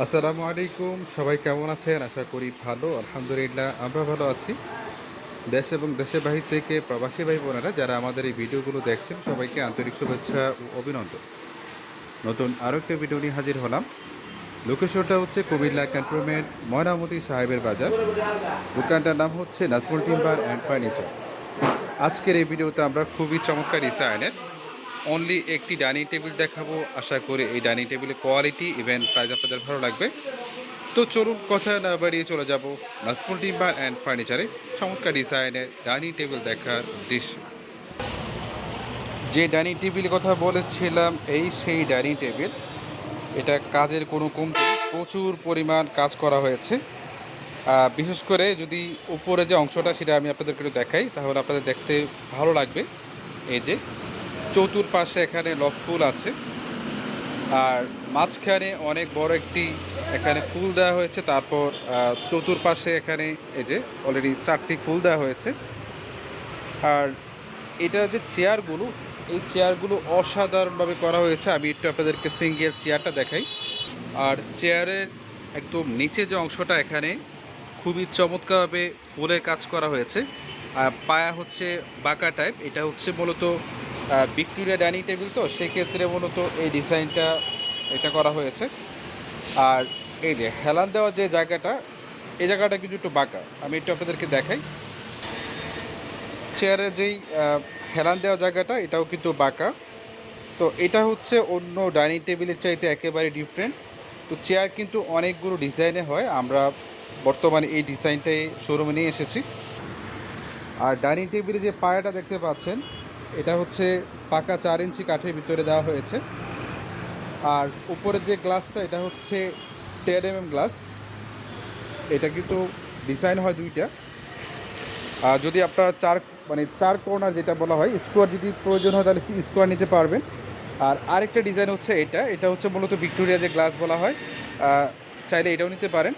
আসসালামু আলাইকুম, সবাই কেমন আছেন? আশা করি ভালো, আলহামদুলিল্লাহ আমরা ভালো আছি। দেশ এবং দেশের বাহির থেকে প্রবাসী ভাই বোনেরা যারা আমাদের এই ভিডিওগুলো দেখছেন, সবাইকে আন্তরিক শুভেচ্ছা ও অভিনন্দন। নতুন আরও একটা ভিডিও নিয়ে হাজির হলাম। লোকেশনটা হচ্ছে কুমিল্লা ক্যান্টনমেন্ট, ময়নামতি সাহেবের বাজার। দোকানটার নাম হচ্ছে নাজমুল টিম্বার অ্যান্ড ফার্নিচার। আজকের এই ভিডিওতে আমরা খুবই চমৎকার ডিজাইনের অনলি একটি ডাইনিং টেবিল দেখাবো। আশা করি এই ডাইনিং টেবিলের কোয়ালিটি ইভেন প্রাইস আপনাদের ভালো লাগবে। তো চলুন কথা না বাড়িয়ে চলে যাব। নাজমুল টিম্বার অ্যান্ড ফার্নিচারে চমৎকার ডিজাইনের ডাইনিং টেবিল দেখার দৃশ্য। যে ডাইনিং টেবিলের কথা বলেছিলাম, এই সেই ডাইনিং টেবিল এটা কাজের কোনো কমতি প্রচুর পরিমাণ কাজ করা হয়েছে। বিশেষ করে যদি উপরে যে অংশটা, সেটা আমি আপনাদেরকে একটু দেখাই, তাহলে আপনাদের দেখতে ভালো লাগবে। এই যে চতুর্পাশে এখানে লক ফুল আছে। আর মাঝখানে অনেক বড় একটি এখানে ফুল দেওয়া হয়েছে। তারপর চতুর্পাশে এখানে এই যে অলরেডি চারটি ফুল দেওয়া হয়েছে। আর এটা যে চেয়ারগুলো, এই চেয়ারগুলো অসাধারণভাবে করা হয়েছে। আমি একটু আপনাদেরকে সিঙ্গেল চেয়ারটা দেখাই। আর চেয়ারের একদম নিচে যে অংশটা, এখানে খুবই চমৎকারভাবে ফুলের কাজ করা হয়েছে। আর পায়া হচ্ছে বাঁকা টাইপ। এটা হচ্ছে মূলত ভিক্টোরিয়া ডাইনিং টেবিল তো, সেক্ষেত্রে মূলত এই ডিজাইনটা এটা করা হয়েছে। আর এই যে হেলান দেওয়ার যে জায়গাটা, এই জায়গাটা কিন্তু একটু বাঁকা। আমি একটু আপনাদেরকে দেখাই। চেয়ারের যেই হেলান দেওয়া জায়গাটা, এটাও কিন্তু বাঁকা। তো এটা হচ্ছে অন্য ডাইনিং টেবিলের চাইতে একেবারে ডিফারেন্ট তো চেয়ার কিন্তু অনেকগুলো ডিজাইনে হয়। আমরা বর্তমানে এই ডিজাইনটাই শোরুমে নিয়ে এসেছি। আর ডাইনিং টেবিলে যে পায়াটা দেখতে পাচ্ছেন এটা হচ্ছে পাকা চার ইঞ্চি কাঠের ভিতরে দেওয়া হয়েছে। আর উপরের যে গ্লাসটা, এটা হচ্ছে টেন এম গ্লাস। এটা কিন্তু ডিজাইন হয় দুইটা। আর যদি আপনার চার মানে চার কর্নার যেটা বলা হয়, স্কোয়ার যদি প্রয়োজন হয়, তাহলে স্কোয়ার নিতে পারবেন। আর আরেকটা ডিজাইন হচ্ছে এটা। এটা হচ্ছে মূলত ভিক্টোরিয়া যে গ্লাস বলা হয় চাইলে এটাও নিতে পারেন।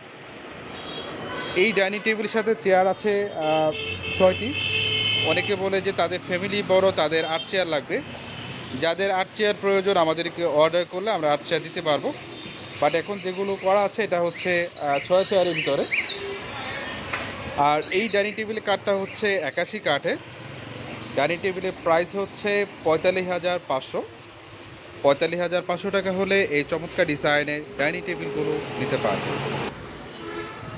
এই ডাইনিং টেবিলের সাথে চেয়ার আছে ছয়টি। অনেকে বলে যে তাদের ফ্যামিলি বড়, তাদের আট চেয়ার লাগবে। যাদের আট চেয়ার প্রয়োজন, আমাদেরকে অর্ডার করলে আমরা আট চেয়ার দিতে পারব। বাট এখন যেগুলো করা আছে, এটা হচ্ছে ছয় চেয়ারের ভিতরে। আর এই ডাইনিং টেবিলের কাঠটা হচ্ছে একাশি কাঠে। ডাইনিং টেবিলের প্রাইস হচ্ছে পঁয়তাল্লিশ হাজার পাঁচশো। পঁয়তাল্লিশ হাজার পাঁচশো টাকা হলে এই চমৎকার ডিজাইনের ডাইনিং টেবিলগুলো নিতে পারবে।